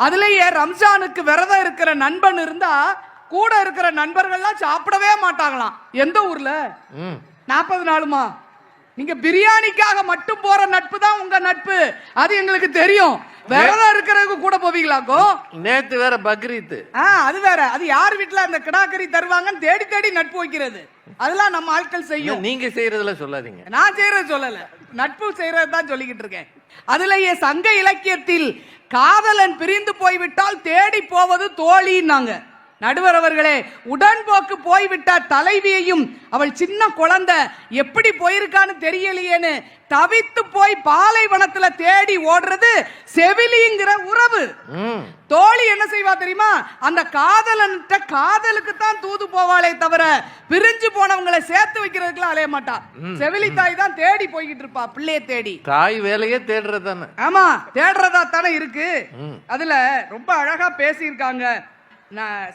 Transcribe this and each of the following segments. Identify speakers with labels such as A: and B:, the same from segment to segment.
A: அதுலயே ரம்ஜானுக்கு விரதம் இருக்கிற நண்பன் இருந்தா கூட இருக்கிற நண்பர்கள்லாம் சாப்பிடவே மாட்டாங்களாம். எந்த ஊர்ல? நாற்பது நாளுமா? நீங்க பிரியாணிக்காக மட்டும் போற நட்பு தான் உங்க நட்பு. அது எங்களுக்கு தெரியும். விரதம் இருக்கிறதுக்கு கூட போவீங்களாக்கோ
B: நேத்து வேற பக்ரீத்
A: அது வேற. அது யார் வீட்ல அந்த கிடாக்கறி தருவாங்கன்னு தேடி தேடி நட்பு வைக்கிறது. அதெல்லாம் நம்ம ஆட்கள் செய்யும்.
B: நீங்க செய்யறதுல சொல்லாதீங்க.
A: நான் செய்யறது சொல்லல. நட்பு செய்யறது தான் சொல்லிக்கிட்டு இருக்கேன். அதுலயே சங்க இலக்கியத்தில் காதலன் பிரிந்து போய்விட்டால் தேடி போவது தோழின்னாங்க. நடுவர் அவர்களே உடன்போக்கு போய்விட்ட தலைவியையும் அவள் சின்ன குழந்தை எப்படி போயிருக்கான்னு தெரியலையேன்னு தவித்து போய் பாலைவனத்துல தேடி ஓடுறது செவிலிங்கிற உறவு. தோழி என்ன செய்வா தெரியுமா? அந்த காதலன்ட்ட காதலுக்கு தான் தூது போவாளே தவிர பிரிஞ்சு போனவங்களை சேர்த்து வைக்கிறதுக்குலாம் அலைய மாட்டா. செவிலி தாய் தான் தேடி போய்கிட்டு இருப்பா பிள்ளைய தேடி.
B: தாய் வேலையே தேடுறது தானே.
A: ஆமா தேடுறதா தானே இருக்கு. அதுல ரொம்ப அழகா பேசியிருக்காங்க. நான்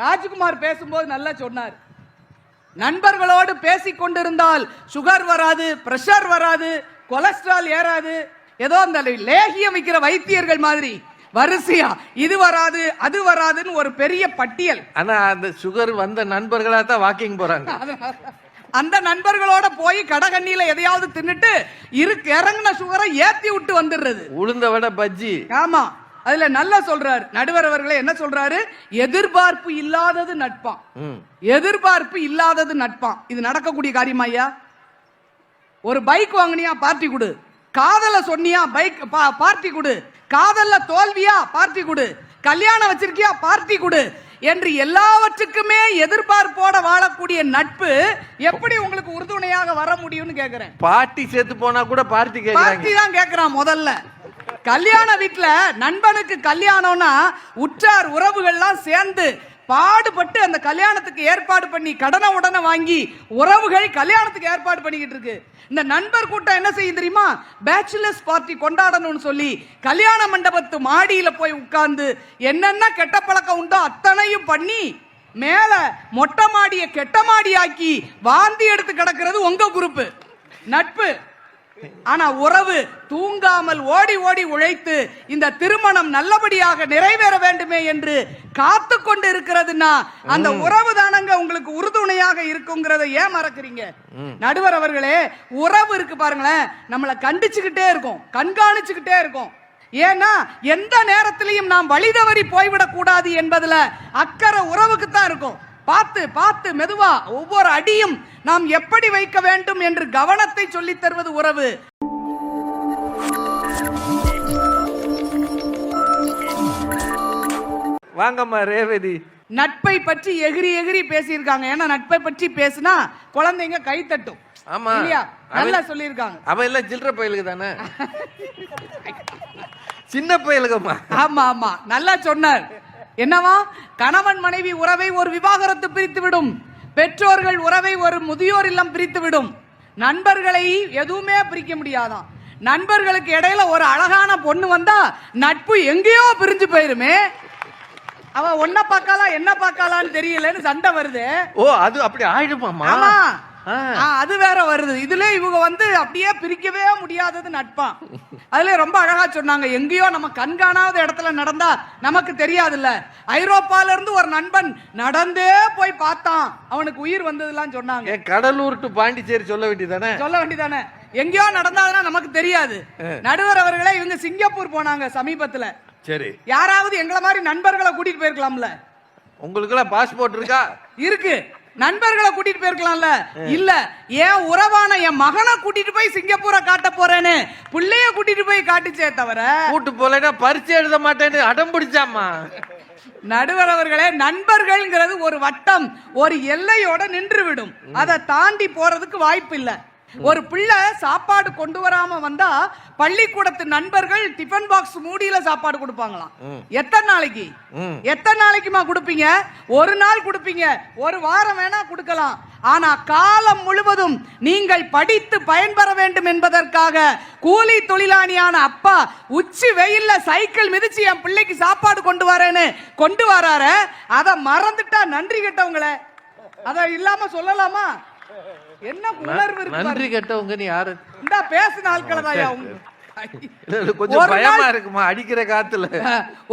A: ராஜ்குமார் பேசும்போது நல்லா சொன்னார். நண்பர்களோடு பேசிக் கொண்டிருந்தால் சுகர் வராது பிரஷர் வராது கொலஸ்ட்ரால் ஏறாது. ஏதோ அந்த லேகியம் வைக்கிற வைத்தியர்கள் மாதிரி. வரிசையா இது வராது அது வராதுன்னு ஒரு பெரிய பட்டியல்.
B: ஆனா அந்த சுகர் வந்த நண்பர்களா தான் வாக்கிங் போறாங்க.
A: அந்த நண்பர்களோட போய் கடகண்ணியில எதையாவது தின்னுட்டு இரு இறங்கின சுகரை ஏத்தி விட்டு வந்துடுறது.
B: உளுந்த வடை பஜ்ஜி.
A: ஆமா. அதுல நல்லா சொல்றாரு. நடுவர் அவர்களே என்ன சொல்றாரு? எதிர்பார்ப்பு இல்லாதது நட்பான் எதிர்பார்ப்பு இல்லாதது நட்பான் இது நடக்கக்கூடிய காரியமா ஐயா? ஒரு பைக் வாங்குனியா? பார்ட்டி கொடு. காதல சொன்னியா? பைக் பார்ட்டி கொடு. காதல்ல தோல்வியா? பார்ட்டி கொடு. கல்யாணம் வச்சிருக்கியா? பார்ட்டி கொடு. என்று எல்லாவற்றுக்குமே எதிர்பார்ப்போட வாழக்கூடிய நட்பு எப்படி உங்களுக்கு உறுதுணையாக வர முடியும்னு கேக்குறேன்.
B: பாட்டி செத்து போனா கூட பார்ட்டி
A: பார்ட்டி தான் கேக்குறான் முதல்ல. கல்யாண வீட்டில் நண்பனுக்கு கல்யாணம்னா உற்றார் உறவுகள்லாம் சேர்ந்து பாடுபட்டு அந்த கல்யாணத்துக்கு ஏற்பாடு பண்ணி கடனை உடனே வாங்கி உறவுகள் கல்யாணத்துக்கு ஏற்பாடு பண்ணிக்கிட்டு இருக்கு. இந்த நண்பர் கூட்டம் என்ன செய்யும் தெரியுமா? பேச்சுலர்ஸ் பார்ட்டி கொண்டாடணும்னு சொல்லி கல்யாண மண்டபத்து மாடியில் போய் உட்கார்ந்து என்னென்ன கெட்ட பழக்கம் உண்டோ அத்தனையும் பண்ணி மேல மொட்டை மாடியை கெட்ட மாடியாக்கி வாந்தி எடுத்து கிடக்கிறது உங்க குரூப்பு நட்பு. ஆனா உறவு தூங்காமல் ஓடி ஓடி உழைத்து இந்த திருமணம் நல்லபடியாக நிறைவேற வேண்டுமே என்று காத்து கொண்டு இருக்கிறதுனா அந்த உறவு தானங்க உங்களுக்கு உறுதுணையாக இருக்குங்கிறத ஏன் மறக்கிறீங்க? நடுவர் அவர்களே உறவு இருக்கு பாருங்களேன். நம்மளை கண்டிச்சுக்கிட்டே இருக்கும். கண்காணிச்சுக்கிட்டே இருக்கும். ஏன்னா எந்த நேரத்திலையும் நாம் வழி தவறி போய்விடக் கூடாது என்பதுல அக்கறை உறவுக்கு தான் இருக்கும். பார்த்து பார்த்து மெதுவா ஒவ்வொரு அடியும் நாம் எப்படி வைக்க வேண்டும் என்று கவனத்தை சொல்லித் தருவது உறவு.
B: வாங்கம்மா ரேவதி.
A: நட்பை பற்றி எகிரி எகிரி பேசியிருக்காங்க. ஏன்னா நட்பை பற்றி பேசினா குழந்தைங்க கை தட்டும்.
B: ஆமா.
A: இல்லையா? நல்லா சொல்லியிருக்காங்க.
B: அவன் எல்லாம் சில்லற பயலுக்கு தானே? சின்ன பயலுகம்மா.
A: ஆமா ஆமா. நல்லா சொன்னார். என்னவா? கணவன் மனைவி உறவை ஒரு விவாகரத்து பிரித்து விடும் பெற்றோர்கள் உறவை ஒரு முதியோர் இல்லம் பிரித்து விடும் நண்பர்களை எதுவுமே பிரிக்க முடியாதாம் நண்பர்களுக்கு இடையில ஒரு அழகான பொண்ணு வந்தா நட்பு எங்கேயோ பிரிஞ்சு போயிருமே. அவ ஒன்ன பார்க்கலாம் என்ன பார்க்கலான்னு தெரியலன்னு சண்டை வருது.
B: ஓ அது அப்படி ஆயிடுமாம்மா?
A: ஆமா.
B: ஆ.
A: ஆ, அது வேற வருது. இதுல இவங்க வந்து அப்படியே பிரிக்கவே முடியாதது நட்பா? அதுல ரொம்ப அழகா சொன்னாங்க. எங்கேயோ நம்ம கண்காணாத இடத்துல நடந்தா நமக்கு தெரியாதுல்ல. ஐரோப்பால இருந்து ஒரு நண்பன் நடந்தே போய் பார்த்தான். அவனுக்கு உயிர் வந்ததுலாம் சொன்னாங்க.
B: கடலூர் டு பாண்டிச்சேரி சொல்ல வேண்டியதானே
A: சொல்ல வேண்டியதானே எங்கேயோ நடந்தாதுன்னா நமக்கு தெரியாது. நடுவர் அவர்களே இவங்க சிங்கப்பூர் போனாங்க சமீபத்துல.
B: சரி.
A: யாராவது எங்களை மாதிரி நண்பர்களை கூட்டிட்டு போயிருக்கலாம்ல?
B: உங்களுக்கெல்லாம் பாஸ்போர்ட் இருக்கா?
A: இருக்கு. நண்பர்களை கூட்டிட்டு போயிருக்கலாம்ல. இல்ல ஏன் உறவான என் மகனை கூட்டிட்டு போய் சிங்கப்பூரை காட்ட போறேன்னு புள்ளைய கூட்டிட்டு போய் காட்டுச்சே தவிர
B: கூட்டு போலன்னா பரிச்சை எழுத மாட்டேன்னு அடம் பிடிச்சாம்மா.
A: நடுவர் அவர்களே நண்பர்கள்ங்கிறது ஒரு வட்டம் ஒரு எல்லையோட நின்று விடும் அதை தாண்டி போறதுக்கு வாய்ப்பு இல்ல ஒரு பிள்ளை சாப்பாடு கொண்டு வராம வந்தா பள்ளிக்கூடத்து நண்பர்கள் டிஃபன் பாக்ஸ் மூடியில சாப்பாடு கொடுப்பாங்களாம். எத்தனை நாளைக்கு. எத்தனை நாளைக்குமா கொடுப்பீங்க? ஒரு நாள் கொடுப்பீங்க. ஒரு வாரம் வேணா கொடுக்கலாம். ஆனா காலம் முழுவதும் நீங்கள் படித்து பயன்பெற வேண்டும் என்பதற்காக கூலி தொழிலாளியான அப்பா உச்சி வெயில்ல சைக்கிள் மிதிச்சு என் பிள்ளைக்கு சாப்பாடு கொண்டு வரேன்னு கொண்டு வராரு. அதை மறந்துட்டா நன்றி கெட்டவங்களே. அத இல்லாம சொல்லலாமா? என்ன உணர்வு
B: நன்றி. கெட்டவங்க நீ யாரு?
A: இந்தா பேசின ஆட்களை
B: இல்ல, கொஞ்சம் பயமா இருக்குமா? அடிக்கிற காத்துல.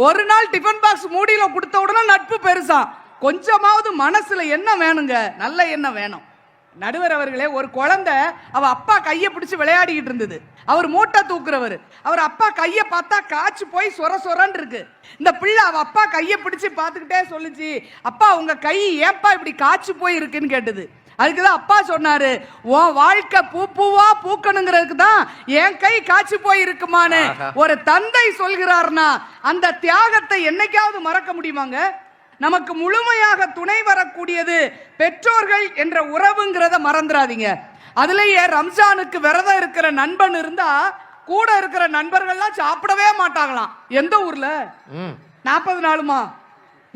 A: ஒரு நாள் டிஃபன் பாக்ஸ் மூடியில கொடுத்த உடனே நட்பு பெருசா. கொஞ்சமாவது மனசுல என்ன வேணுங்க? நல்ல எண்ணம் வேணும். நடுவர் அவர்களே ஒரு குழந்தை அவ அப்பா கையை பிடிச்சு விளையாடிக்கிட்டு இருந்தது. அவர் மூட்டை தூக்குறவர். அவர் அப்பா கையை பார்த்தா காய்ச்சி போய் சொர சொரன்னு இருக்கு. இந்த பிள்ளை அவ அப்பா கையை பிடிச்சு பார்த்துக்கிட்டே சொல்லுச்சு அப்பா உங்க கை ஏப்பா இப்படி காய்ச்சி போய் இருக்குன்னு கேட்டது? அதுக்கு தான் அப்பா சொன்னாரு உன் வாழ்க்கை பூ பூவா பூக்கணுங்கிறதுக்கு தான் என் கை காய்ச்சி போய் இருக்குமான்னு
B: ஆஹா.
A: ஒரு தந்தை சொல்கிறார்னா அந்த தியாகத்தை என்னைக்காவது மறக்க முடியுமாங்க? நமக்கு முழுமையாக துணை வரக்கூடியது பெற்றோர்கள் என்ற உறவுங்கிறத மறந்துடாதீங்க அதுலயே ரம்ஜானுக்கு விரதம் இருக்கிற நண்பன் இருந்தா கூட இருக்கிற நண்பர்கள்லாம் சாப்பிடவே மாட்டாங்களாம். எந்த ஊர்ல. நாற்பது நாளுமா?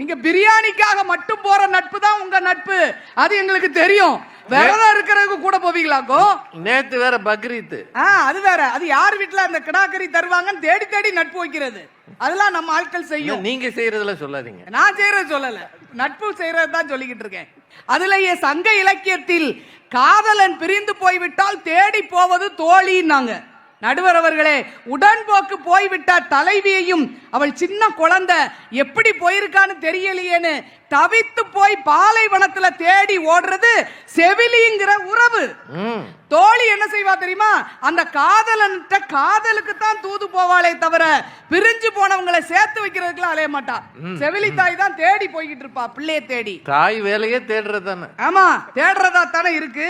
A: நீங்க பிரியாணிக்காக மட்டும் போற நட்பு தான் உங்க நட்பு. அது எங்களுக்கு தெரியும். விரதம் இருக்கிறதுக்கு கூட போவீங்களாக்கோ
B: நேத்து வேற பக்ரீத்.
A: ஆ அது வேற. அது யார் வீட்ல அந்த கிடாக்கறி தருவாங்கன்னு தேடி தேடி நட்பு வைக்கிறது. அதெல்லாம் நம்ம ஆட்கள் செய்யும்.
B: நீங்க செய்யறதுல சொல்லாதீங்க.
A: நான் செய்யறது சொல்லல. நட்பு செய்யறது தான் சொல்லிக்கிட்டு இருக்கேன். அதுலயே சங்க இலக்கியத்தில் காதலன் பிரிந்து போய்விட்டால் தேடி போவது தோழின்னாங்க. நடுவர் அவர்களே உடன்போக்கு போய்விட்ட தலைவியையும் அவள் சின்ன குழந்தை எப்படி போயிருக்கான்னு தெரியலையேன்னு தவித்து போய் பாலைவனத்துல தேடி ஓடுறது செவிலிங்கிற உறவு. தோழி என்ன செய்வா தெரியுமா? அந்த காதலன்ட்ட காதலுக்கு தான் தூது போவாளே தவிர பிரிஞ்சு போனவங்களை சேர்த்து வைக்கிறதுக்குலாம் அலைய மாட்டா. செவிலி தாய் தான் தேடி போய்கிட்டு இருப்பா பிள்ளைய தேடி.
B: தாய் வேலையே தேடுறது தானே.
A: ஆமா தேடுறதா தானே இருக்கு.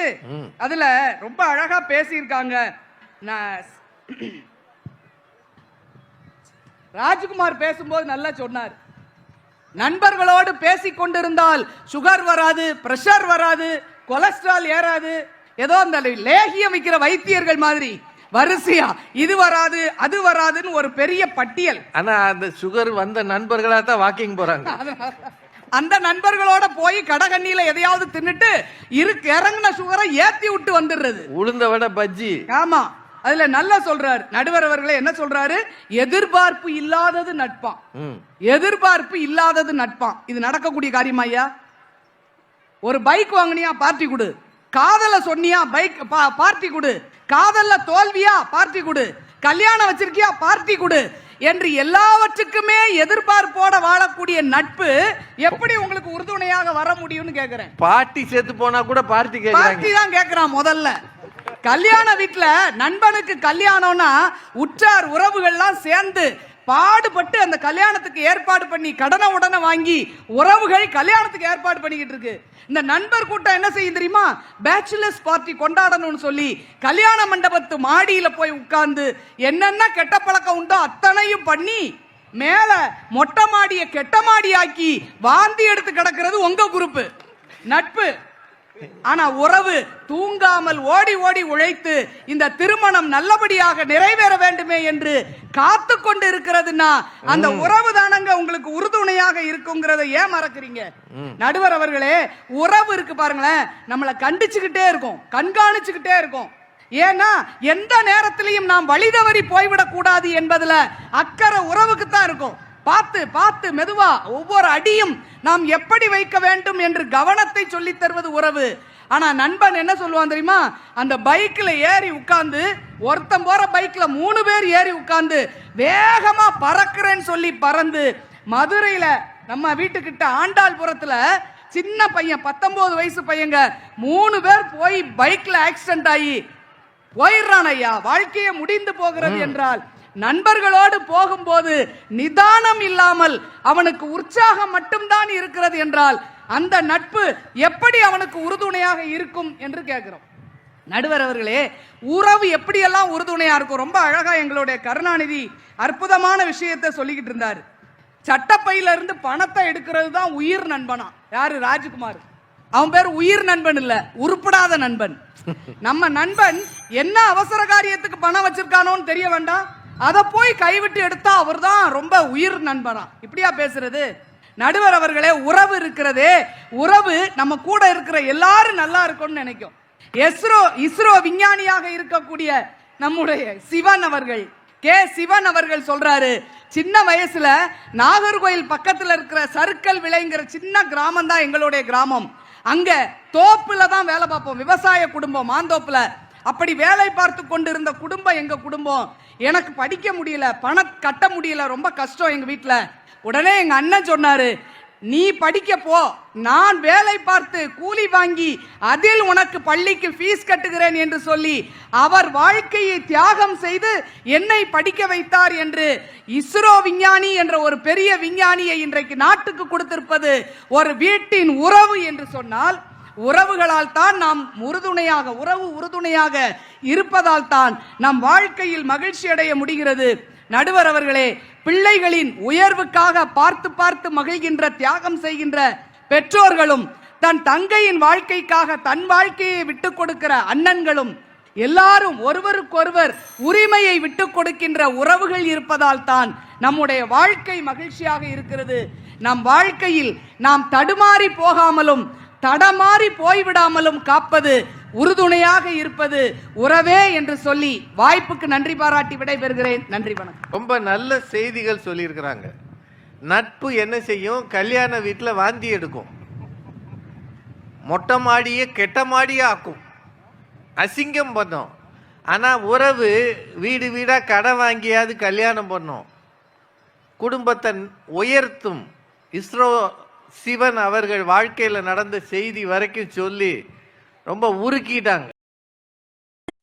A: அதுல ரொம்ப அழகா பேசியிருக்காங்க. நான் ராஜ்குமார் பேசும்போது நல்லா சொன்னார். நண்பர்களோடு பேசிக் கொண்டிருந்தால் சுகர் வராது பிரஷர் வராது கொலஸ்ட்ரால் ஏறாது. ஏதோ அந்த லேகியம் வைக்கிற வைத்தியர்கள் மாதிரி. வரிசையா இது வராது அது வராதுன்னு ஒரு பெரிய பட்டியல்.
B: ஆனா அந்த சுகர் வந்த நண்பர்களா தான் வாக்கிங் போறாங்க.
A: அந்த நண்பர்களோட போய் கடகண்ணியில எதையாவது தின்னுட்டு இருக்கு இறங்குன சுகரை ஏத்தி விட்டு வந்துடுறது.
B: உளுந்த வடை பஜ்ஜி.
A: ஆமா. அதுல நல்லா சொல்றாரு. நடுவர் அவர்களே என்ன சொல்றாரு? எதிர்பார்ப்பு இல்லாதது நட்பாம்
B: ம்.
A: எதிர்பார்ப்பு இல்லாதது நட்பாம் இது நடக்கக்கூடிய காரியமா ஐயா? ஒரு பைக் வாங்குனியா? பார்ட்டி கொடு. காதல சொன்னியா? பைக் பார்ட்டி கொடு. காதல்ல தோல்வியா? பார்ட்டி கொடு. கல்யாணம் வச்சிருக்கியா? பார்ட்டி கொடு. என்று எல்லாவற்றுக்குமே எதிர்பார்ப்போட வாழக்கூடிய நட்பு எப்படி உங்களுக்கு உறுதுணையாக வர முடியும்னு கேக்குறேன்.
B: பாட்டி செத்து போனா கூட பார்ட்டி
A: பார்ட்டி தான் கேக்குறான் முதல்ல. கல்யாண வீட்டுல நண்பனுக்கு கல்யாணம்னா உற்றார் உறவுகள்லாம் சேர்ந்து பாடுபட்டு அந்த கல்யாணத்துக்கு ஏற்பாடு பண்ணி கடனை உடனே வாங்கி உறவுகள் கல்யாணத்துக்கு ஏற்பாடு பண்ணிக்கிட்டு இருக்கு. இந்த நண்பர் கூட்டம் என்ன செய்யும் தெரியுமா? பேச்சுலர்ஸ் பார்ட்டி கொண்டாடணும்னு சொல்லி கல்யாண மண்டபத்து மாடியில போய் உட்கார்ந்து என்னென்ன கெட்ட பழக்கம் உண்டோ அத்தனையும் பண்ணி மேல மொட்டை மாடியை கெட்ட மாடியாக்கி வாந்தி எடுத்து கிடக்கிறது உங்க குரூப்பு நட்பு. ஆனா உறவு தூங்காமல் ஓடி ஓடி உழைத்து இந்த திருமணம் நல்லபடியாக நிறைவேற வேண்டுமே என்று காத்து கொண்டு இருக்கிறதுனா அந்த உறவு தானங்க உங்களுக்கு உறுதுணையாக இருக்குங்கிறத ஏன் மறக்கிறீங்க? நடுவர் அவர்களே உறவு இருக்கு பாருங்களேன். நம்மளை கண்டிச்சுக்கிட்டே இருக்கும். கண்காணிச்சுக்கிட்டே இருக்கும். ஏன்னா எந்த நேரத்திலையும் நாம் வழி தவறி போய்விடக் கூடாது என்பதுல அக்கறை உறவுக்கு தான் இருக்கும். பார்த்து பார்த்து மெதுவா ஒவ்வொரு அடியும் நாம் எப்படி வைக்க வேண்டும் என்று கவனத்தை சொல்லித் தருவது உறவு. ஆனா நண்பன் என்ன சொல்லுவான் தெரியுமா? அந்த பைக்ல ஏறி உட்கார்ந்து ஒருத்தன் போற பைக்ல மூணு பேர் ஏறி உட்கார்ந்து வேகமா பறக்கிறேன்னு சொல்லி பறந்து மதுரையில நம்ம வீட்டுக்கிட்ட ஆண்டாள்புரத்துல சின்ன பையன் பத்தொன்பது வயசு பையங்க மூணு பேர் போய் பைக்ல ஆக்சிடென்ட் ஆகி போயிடுறான் ஐயா. வாழ்க்கையே முடிந்து போகிறது என்றால் நண்பர்களோடு போகும்போது நிதானம் இல்லாமல் அவனுக்கு உற்சாகம் மட்டும்தான் இருக்கிறது என்றால் அந்த நட்பு எப்படி அவனுக்கு உறுதுணையாக இருக்கும் என்று கேட்கிறோம். நடுவர் அவர்களே உறவு எப்படியெல்லாம் உறுதுணையா இருக்கும்? ரொம்ப அழகா எங்களுடைய கருணாநிதி அற்புதமான விஷயத்தை சொல்லிக்கிட்டு இருந்தார். சட்டப்பையில இருந்து பணத்தை எடுக்கிறது தான் உயிர் நண்பனா? யாரு? ராஜ்குமார். அவன் பேர் உயிர் நண்பன் இல்ல உருப்படாத நண்பன். நம்ம நண்பன் என்ன அவசர காரியத்துக்கு பணம் வச்சிருக்கானோன்னு தெரிய வேண்டாம். அதை போய் கைவிட்டு எடுத்தா அவர்தான் ரொம்ப உயிர் நண்பரா. இப்படியா பேசுறது? நடுவர் அவர்களே உறவு இருக்கிறதே. உறவு நம்ம கூட இருக்கிற எல்லாரும் நல்லா இருக்கும்னு நினைக்கும். இஸ்ரோ இஸ்ரோ விஞ்ஞானியாக இருக்கக்கூடிய நம்முடைய சிவன் அவர்கள். கே. சிவன் அவர்கள் சொல்றாரு சின்ன வயசுல நாகர்கோயில் பக்கத்துல இருக்கிற சருக்கல் விளைங்கிற சின்ன கிராமம் தான் எங்களுடைய கிராமம். அங்க தோப்புல தான் வேலை பார்ப்போம். விவசாய குடும்பம் மாந்தோப்புல. அப்படி வேலை பார்த்து கொண்டிருந்த குடும்பம் எங்க குடும்பம்? எனக்கு படிக்க முடியல பணம் கட்ட முடியல ரொம்ப கஷ்டம் எங்க வீட்டில் உடனே எங்க அண்ணன் சொன்னாரு நீ படிக்க போ நான் வேலை பார்த்து கூலி வாங்கி அதில் உனக்கு பள்ளிக்கு ஃபீஸ் கட்டுகிறேன் என்று சொல்லி அவர் வாழ்க்கையை தியாகம் செய்து என்னை படிக்க வைத்தார் என்று இஸ்ரோ விஞ்ஞானி என்ற ஒரு பெரிய விஞ்ஞானியை இன்றைக்கு நாட்டுக்கு கொடுத்திருப்பது ஒரு வீட்டின் உறவு என்று சொன்னால் உறவுகளால் தான் நாம் உறுதுணையாக உறவு உறுதுணையாக இருப்பதால் தான் நம் வாழ்க்கையில் மகிழ்ச்சி அடைய முடிகிறது. நடுவர் அவர்களே பிள்ளைகளின் உயர்வுக்காக பார்த்து பார்த்து மகிழ்கின்ற தியாகம் செய்கின்ற பெற்றோர்களும் தன் தங்கையின் வாழ்க்கைக்காக தன் வாழ்க்கையை விட்டு கொடுக்கிற அண்ணன்களும் எல்லாரும் ஒருவருக்கொருவர் உரிமையை விட்டுக் கொடுக்கின்ற உறவுகள் இருப்பதால் தான் நம்முடைய வாழ்க்கை மகிழ்ச்சியாக இருக்கிறது. நம் வாழ்க்கையில் நாம் தடுமாறி போகாமலும் தடமாறி போய்விடாமலும் காப்பது உறுதுணையாக இருப்பது உறவே என்று சொல்லி வாய்ப்புக்கு நன்றி பாராட்டி விடைபெறுகிறேன். நன்றி வணக்கம்.
B: ரொம்ப நல்ல செய்திகள் சொல்லியிருக்கிறாங்க. நட்பு என்ன செய்யும்? கல்யாண வீட்டில் வாந்தி எடுக்கும். மொட்டை மாடியே கெட்ட மாடியே ஆக்கும். அசிங்கம் பண்ணும். ஆனால் உறவு வீடு வீடாக கடை வாங்கியாவது கல்யாணம் பண்ணும். குடும்பத்தை உயர்த்தும். இஸ்ரோ சிவன் அவர்கள் வாழ்க்கையில் நடந்த செய்தி வரைக்கும் சொல்லி ரொம்ப உருக்கிட்டாங்க.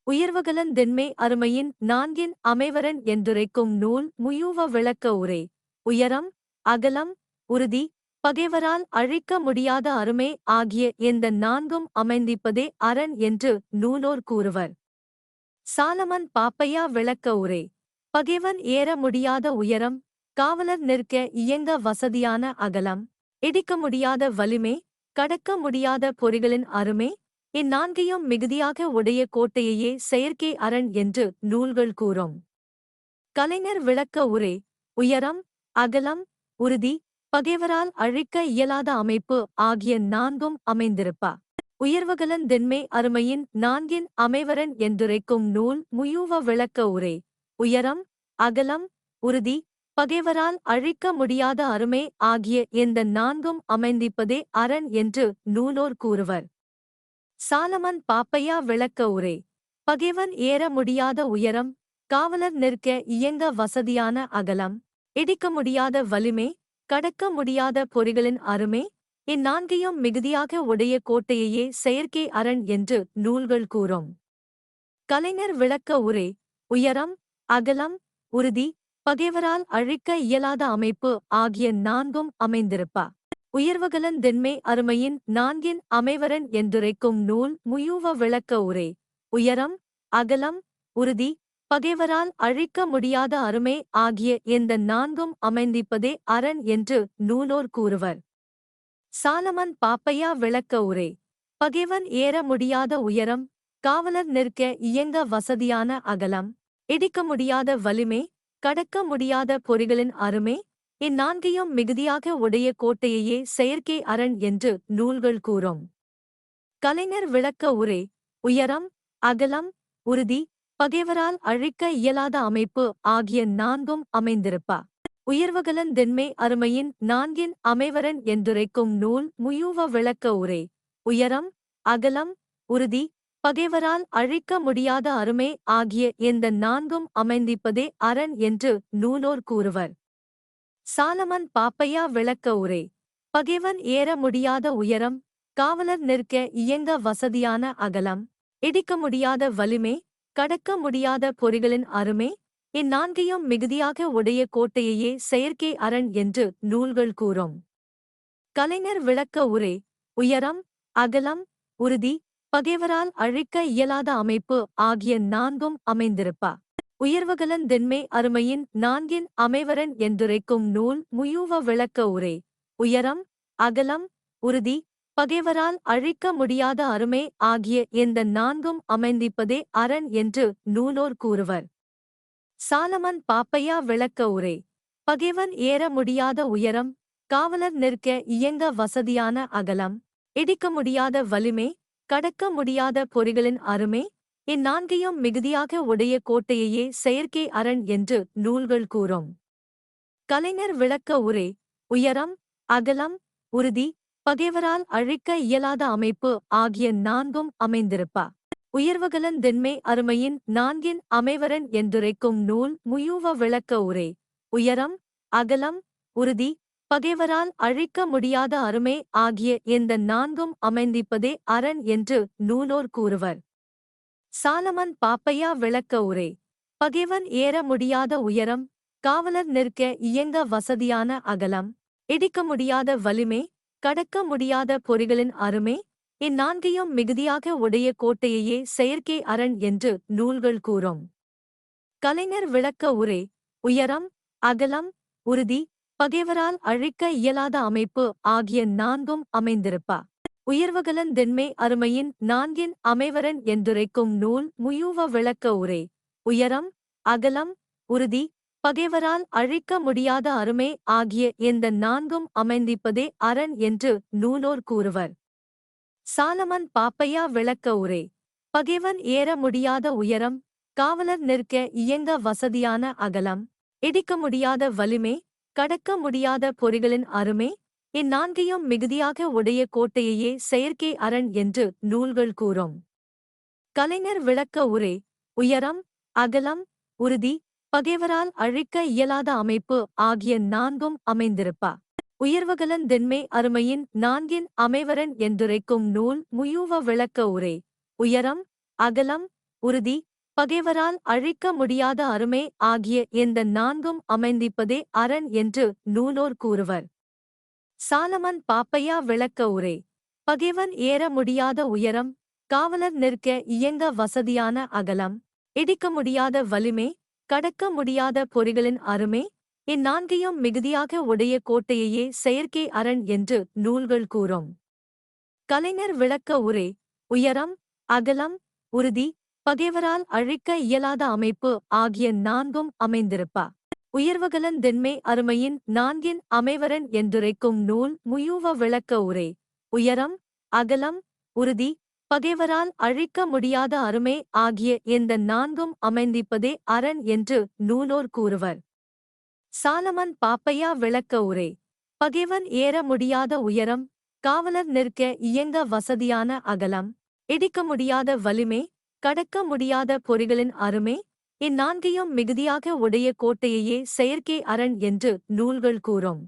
C: உயர்வுகளன் திண்மை அருமையின் நான்கின் அமைவரன் என்றுரைக்கும் நூல் முயூவ விளக்க உரை. உயரம் அகலம் உறுதி பகைவரால் அழிக்க முடியாத அருமை ஆகிய இந்த நான்கும் அமைந்திப்பதே அரண் என்று நூலோர் கூறுவர். சாலமன் பாப்பையா விளக்க உரை. பகைவன் ஏற முடியாத உயரம் காவலர் நிற்க இயங்க வசதியான அகலம். இடிக்க முடியாத வலிமை கடக்க முடியாத பொறிகளின் அருமை இந்நான்கையும் மிகுதியாக உடைய கோட்டையையே செயற்கை அரண் என்று நூல்கள் கூறும். கலைஞர் விளக்க உரை உயரம் அகலம் உறுதி பகைவரால் அழிக்க இயலாத அமைப்பு ஆகிய நான்கும் அமைந்திருப்பா. உயர்வுகளன் திண்மை அருமையின் நான்கின் அமைவரன் என்றுரைக்கும் நூல் முயூவ விளக்க உரை உயரம் அகலம் உறுதி பகைவரால் அழிக்க முடியாத அருமை ஆகிய இந்த நான்கும் அமைந்திப்பதே அரண் என்று நூலோர் கூறுவர். சாலமன் பாப்பையா விளக்க உரை. பகைவன் ஏற முடியாத உயரம் காவலர் நிற்க இயங்க வசதியான அகலம் இடிக்க முடியாத வலிமை கடக்க முடியாத பொறிகளின் அருமை இந்நான்கையும் மிகுதியாக உடைய கோட்டையையே செயற்கை அரண் என்று நூல்கள் கூறும். கலைஞர் விளக்க உரை. உயரம் அகலம் உறுதி பகைவரால் அழிக்க இயலாத அமைப்பு ஆகிய நான்கும் அமைந்திருப்பா. உயர்வகலன் திண்மை அருமையின் நான்கின் அமைவரன் என்றுரைக்கும் நூல் முயூவ விளக்க உரை. உயரம் அகலம் உறுதி பகைவரால் அழிக்க முடியாத அருமை ஆகிய இந்த நான்கும் அமைந்திப்பதே அரண் என்று நூலோர் கூறுவர். சாலமன் பாப்பையா விளக்க உரை. பகைவன் ஏற முடியாத உயரம் காவலர் நிற்க இயங்க வசதியான அகலம் இடிக்க முடியாத வலிமை கடக்க முடியாத பொறிகளின் அருமை இந்நான்கையும் மிகுதியாக உடைய கோட்டையையே செயற்கை அரண் என்று நூல்கள் கூறும். கலைஞர் விளக்க உரை உயரம் அகலம் உறுதி பகைவரால் அழிக்க இயலாத அமைப்பு ஆகிய நான்கும் அமைந்திருப்பா. உயர்வகலன் தென்மை அருமையின் நான்கின் அமைவரன் என்றுரைக்கும் நூல் முயூவ விளக்க உரை உயரம் அகலம் உறுதி பகைவரால் அழிக்க முடியாத அருமை ஆகிய இந்த நான்கும் அமைந்திப்பதே அரண் என்று நூலோர் கூறுவர். சாலமன் பாப்பையா விளக்க உரை. பகைவன் ஏற முடியாத உயரம் காவலர் நிற்க இயங்க வசதியான அகலம் இடிக்க முடியாத வலிமை கடக்க முடியாத பொறிகளின் அருமை இந்நான்கையும் மிகுதியாக உடைய கோட்டையையே செயற்கை அரண் என்று நூல்கள் கூறும். கலைஞர் விளக்க உரை. உயரம் அகலம் உறுதி பகைவரால் அழிக்க இயலாத அமைப்பு ஆகிய நான்கும் அமைந்திருப்பா. உயர்வகலன் திண்மை அருமையின் நான்கின் அமைவரன் என்றுரைக்கும் நூல் முயூவ விளக்க உரை. உயரம் அகலம் உறுதி பகைவரால் அழிக்க முடியாத அருமை ஆகிய இந்த நான்கும் அமைந்திப்பதே அரண் என்று நூலோர் கூறுவர். சாலமன் பாப்பையா விளக்க உரை. பகைவன் ஏற முடியாத உயரம் காவலர் நிற்க இயங்க வசதியான அகலம் இடிக்க முடியாத வலிமை கடக்க முடியாத பொறிகளின் அருமை? இந்நான்கையும் மிகுதியாக உடைய கோட்டையையே செயற்கை அரண் என்று நூல்கள் கூறும். கலைஞர் விளக்க உரை உயரம் அகலம் உறுதி பகைவரால் அழிக்க இயலாத அமைப்பு ஆகிய நான்கும் அமைந்திருப்பா. உயர்வுகளன் திண்மை அருமையின் நான்கின் அமைவரன் என்றுரைக்கும் நூல் முயூவ விளக்க உரை உயரம் அகலம் உறுதி பகைவரால் அழிக்க முடியாத அருமை ஆகிய இந்த நான்கும் அமைந்திப்பதே அரண் என்று நூலோர் கூறுவர். சாலமன் பாப்பையா விளக்க உரை. பகைவன் ஏற முடியாத உயரம் காவலர் நிற்க இயங்க வசதியான அகலம் இடிக்க முடியாத வலிமை கடக்க முடியாத பொறிகளின் அருமை இந்நான்கையும் மிகுதியாக உடைய கோட்டையையே செயற்கை அரண் என்று நூல்கள் கூறும். கலைஞர் விளக்க உரை. உயரம் அகலம் உறுதி பகைவரால் அழிக்க இயலாத அமைப்பு ஆகிய நான்கும் அமைந்திருப்பா. உயர்வகலன் திண்மை அருமையின் நான்கின் அமைவரன் என்றுரைக்கும் நூல் முயூவ விளக்க உரை. உயரம் அகலம் உறுதி பகைவரால் அழிக்க முடியாத அருமை ஆகிய இந்த நான்கும் அமைந்திப்பதே அரண் என்று நூலோர் கூறுவர். சாலமன் பாப்பையா விளக்க உரை. பகைவன் ஏற முடியாத உயரம் காவலர் நிற்க இயங்க வசதியான அகலம் இடிக்க முடியாத வலிமை கடக்க முடியாத பொறிகளின் அருமை இந்நான்கையும் மிகுதியாக உடைய கோட்டையையே செயற்கை அரண் என்று நூல்கள் கூறும். கலைஞர் விளக்க உரை உயரம் அகலம் உறுதி பகைவரால் அழிக்க இயலாத அமைப்பு ஆகிய நான்கும் அமைந்திருப்பா. உயர்வகலன் திண்மை அருமையின் நான்கின் அமைவரன் என்றுரைக்கும் நூல் முயூவ விளக்க உரை உயரம் அகலம் உறுதி பகைவரால் அழிக்க முடியாத அருமை ஆகிய இந்த நான்கும் அமைந்திப்பதே அரண் என்று நூலோர் கூறுவர். சாலமன் பாப்பையா விளக்க உரை. பகைவன் ஏற முடியாத உயரம் காவலர் நிற்க இயங்க வசதியான அகலம் இடிக்க முடியாத வலிமை கடக்க முடியாத பொறிகளின் அருமை இந்நான்கையும் மிகுதியாக உடைய கோட்டையையே செயற்கை அரண் என்று நூல்கள் கூறும். கலைஞர் விளக்க உரை. உயரம் அகலம் உறுதி பகைவரால் அழிக்க இயலாத அமைப்பு ஆகிய நான்கும் அமைந்திருப்பா. உயர்வகலன் திண்மை அருமையின் நான்கின் அமைவரன் என்றுரைக்கும் நூல் முயூவ விளக்க உரை. உயரம் அகலம் உறுதி பகைவரால் அழிக்க முடியாத அருமை ஆகிய இந்த நான்கும் அமைந்திப்பதே அரண் என்று நூலோர் கூறுவர். சாலமன் பாப்பையா விளக்க உரை. பகைவன் ஏற முடியாத உயரம் காவலர் நிற்க இயங்க வசதியான அகலம் இடிக்க முடியாத வலிமை கடக்க முடியாத பொறிகளின் அருமை இந்நான்கையும் மிகுதியாக உடைய கோட்டையையே செயற்கை அரண் என்று நூல்கள் கூறும்.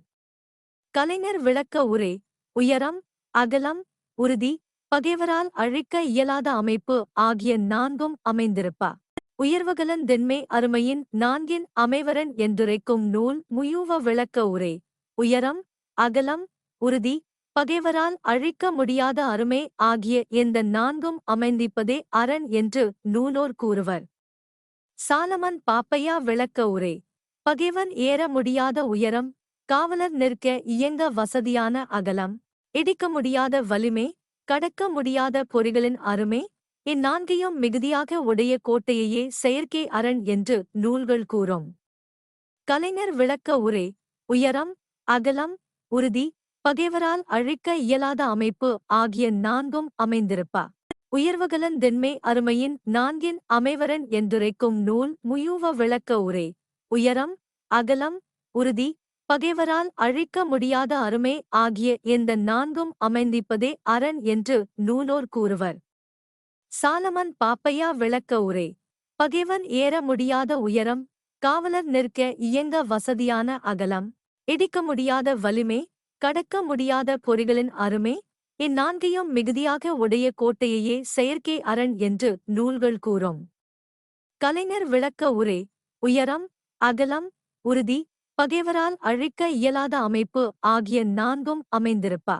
C: கலைஞர் விளக்க உரை உயரம் அகலம் உறுதி பகைவரால் அழிக்க இயலாத அமைப்பு ஆகிய நான்கும் அமைந்திருப்பா. உயர்வகலன் திண்மை அருமையின் நான்கின் அமைவரன் என்றுரைக்கும் நூல் முயூவ விளக்க உரை உயரம் அகலம் உறுதி பகைவரால் அழிக்க முடியாத அருமை ஆகிய இந்த நான்கும் அமைந்திப்பதே அரண் என்று நூலோர் கூறுவர். சாலமன் பாப்பையா விளக்க உரை. பகைவன் ஏற முடியாத உயரம் காவலர் நிற்க இயங்க வசதியான அகலம் இடிக்க முடியாத வலிமை கடக்க முடியாத பொறிகளின் அருமை இந்நான்கையும் மிகுதியாக உடைய கோட்டையையே செயற்கை அரண் என்று நூல்கள் கூறும். கலைஞர் விளக்க உரை. உயரம் அகலம் உறுதி பகைவரால் அழிக்க இயலாத அமைப்பு ஆகிய நான்கும் அமைந்திருப்பா. உயர்வகலன் திண்மை அருமையின் நான்கின் அமைவரன் என்றுரைக்கும் நூல் முயூவ விளக்க உரை. உயரம் அகலம் உறுதி பகைவரால் அழிக்க முடியாத அருமை ஆகிய இந்த நான்கும் அமைந்திப்பதே அரண் என்று நூலோர் கூறுவர். சாலமன் பாப்பையா விளக்க உரை. பகைவன் ஏற முடியாத உயரம் காவலர் நிற்க இயங்க வசதியான அகலம் இடிக்க முடியாத வலிமை கடக்க முடியாத பொறிகளின் அருமை? இந்நான்கையும் மிகுதியாக உடைய கோட்டையையே செயற்கை அரண் என்று நூல்கள் கூறும். கலைஞர் விளக்க உரை உயரம் அகலம் உறுதி பகைவரால் அழிக்க இயலாத அமைப்பு ஆகிய நான்கும் அமைந்திருப்பா.